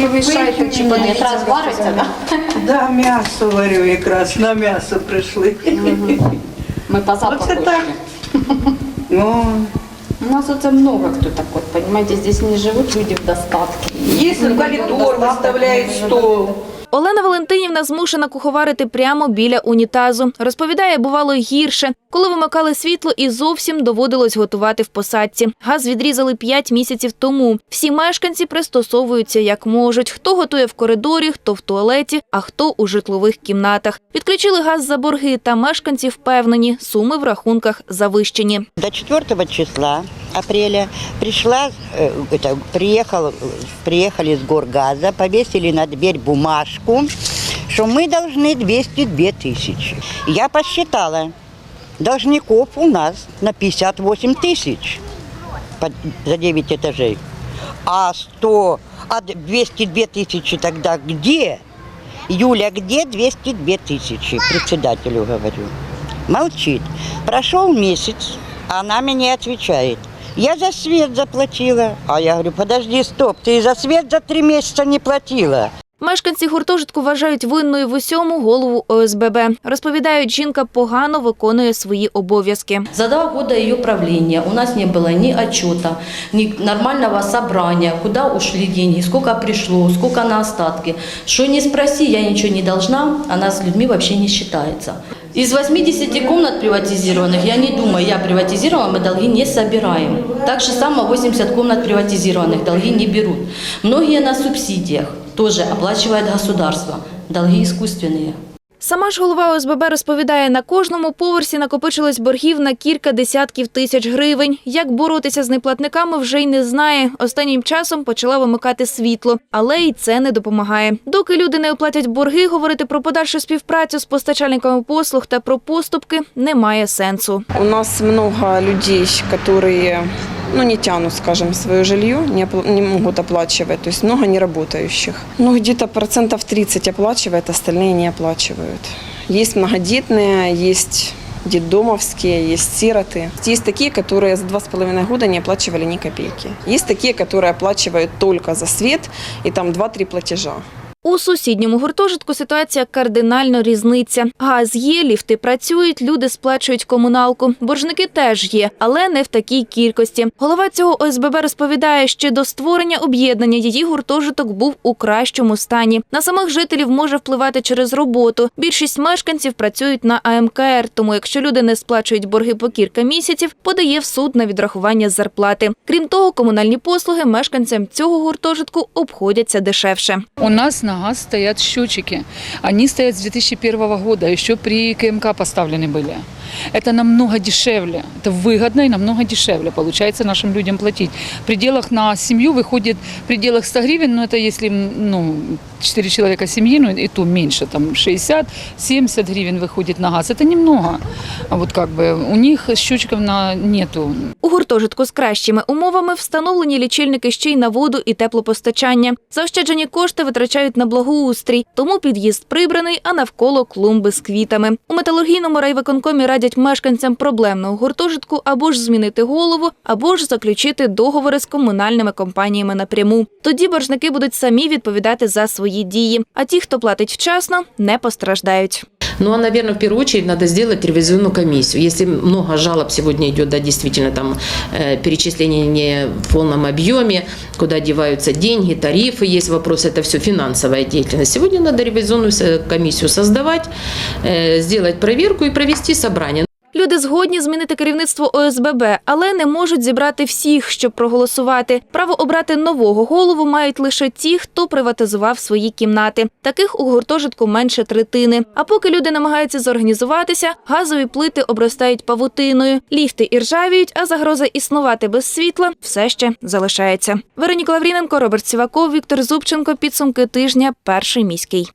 Повишайте чи Ні, подивіться. якраз вариться, да? Да, м'ясо варю якраз, на м'ясо прийшли. Ми по запаху. Оце так. Ну, У нас оце много хто так от, понимаете, здесь не живуть люди в достатку. Если в коридор выставляет стол. Олена Валентинівна змушена куховарити прямо біля унітазу. Розповідає, бувало гірше. Коли вимикали світло і зовсім доводилось готувати в посадці. Газ відрізали 5 місяців тому. Всі мешканці пристосовуються як можуть. Хто готує в коридорі, хто в туалеті, а хто у житлових кімнатах. Відключили газ за борги, та мешканці впевнені, суми в рахунках завищені. До 4 числа апреля пришла, э, это, приехал, приехали с Горгаза, повесили на дверь бумажку, что мы должны 202 тысячи. Я посчитала, должников у нас на 58 тысяч за 9 этажей. А 100, а 202 тысячи тогда где? Юля, где 202 тысячи? Председателю говорю. Молчит. Прошел месяц, она мне отвечает. Я за свет заплатила. А я говорю, подожди, стоп, ты за свет за три месяца не платила. Мешканці гуртожитку вважають винною в усьому голову ОСББ. Розповідають, жінка погано виконує свої обов'язки. За два года ее правления у нас не было ни отчета, ни нормального собрания, куда ушли деньги, сколько пришло, сколько на остатки. Что не спроси, я ничего не должна, она с людьми вообще не считается. Из 80 комнат приватизированных, я не думаю, я приватизировала, мы долги не собираем. Так же само 80 комнат приватизированных долги не берут. Многие на субсидиях тоже оплачивает государство. Долги искусственные. Сама ж голова ОСББ розповідає, на кожному поверсі накопичилось боргів на кілька десятків тисяч гривень. Як боротися з неплатниками, вже й не знає. Останнім часом почала вимикати світло, але й це не допомагає. Доки люди не оплатять борги, говорити про подальшу співпрацю з постачальниками послуг та про поступки немає сенсу. У нас много людей, которые ну, не тянут, скажем, свое жилье, не, опла- не могут оплачивать, то есть много неработающих. Ну, где-то процентов 30 оплачивает, остальные не оплачивают. Есть многодетные, есть детдомовские, есть сироты. Есть такие, которые за два с половиной года не оплачивали ни копейки. Есть такие, которые оплачивают только за свет и там 2-3 платежа. У сусідньому гуртожитку ситуація кардинально різниця. Газ є, ліфти працюють, люди сплачують комуналку. Боржники теж є, але не в такій кількості. Голова цього ОСББ розповідає, що до створення об'єднання її гуртожиток був у кращому стані. На самих жителів може впливати через роботу. Більшість мешканців працюють на АМКР, тому якщо люди не сплачують борги по кілька місяців, подає в суд на відрахування зарплати. Крім того, комунальні послуги мешканцям цього гуртожитку обходяться дешевше. У нас на газ стоят счетчики. Они стоят с 2001 года, еще при КМК поставлены были. Это намного дешевле, это выгодно и намного дешевле получается нашим людям платить. В пределах на семью выходит в пределах 100 гривен, но это если ну, 4 человека семьи, ну и то меньше, там 60-70 гривен выходит на газ. Это немного. А вот как бы у них счетчиков на нету. У гуртожитку з кращими умовами встановлені лічильники ще й на воду і теплопостачання. Заощаджені кошти витрачають на благоустрій, тому під'їзд прибраний, а навколо клумби з квітами. У металургійному райвиконкомі радять мешканцям проблемного гуртожитку або ж змінити голову, або ж заключити договори з комунальними компаніями напряму. Тоді боржники будуть самі відповідати за свої дії. А ті, хто платить вчасно, не постраждають. Ну, а, наверное, в первую очередь надо сделать ревизионную комиссию. Если много жалоб сегодня идет, да, действительно, там э, перечисление не в полном объеме, куда деваются деньги, тарифы, есть вопрос, это все финансовая деятельность. Сегодня надо ревизионную комиссию создавать, э, сделать проверку и провести собрание. Люди згодні змінити керівництво ОСББ, але не можуть зібрати всіх, щоб проголосувати. Право обрати нового голову мають лише ті, хто приватизував свої кімнати. Таких у гуртожитку менше третини. А поки люди намагаються зорганізуватися, газові плити обростають павутиною, ліфти іржавіють, а загроза існувати без світла все ще залишається. Вероніка Лавріненко, Роберт Сіваков, Віктор Зубченко. Підсумки тижня. Перший міський.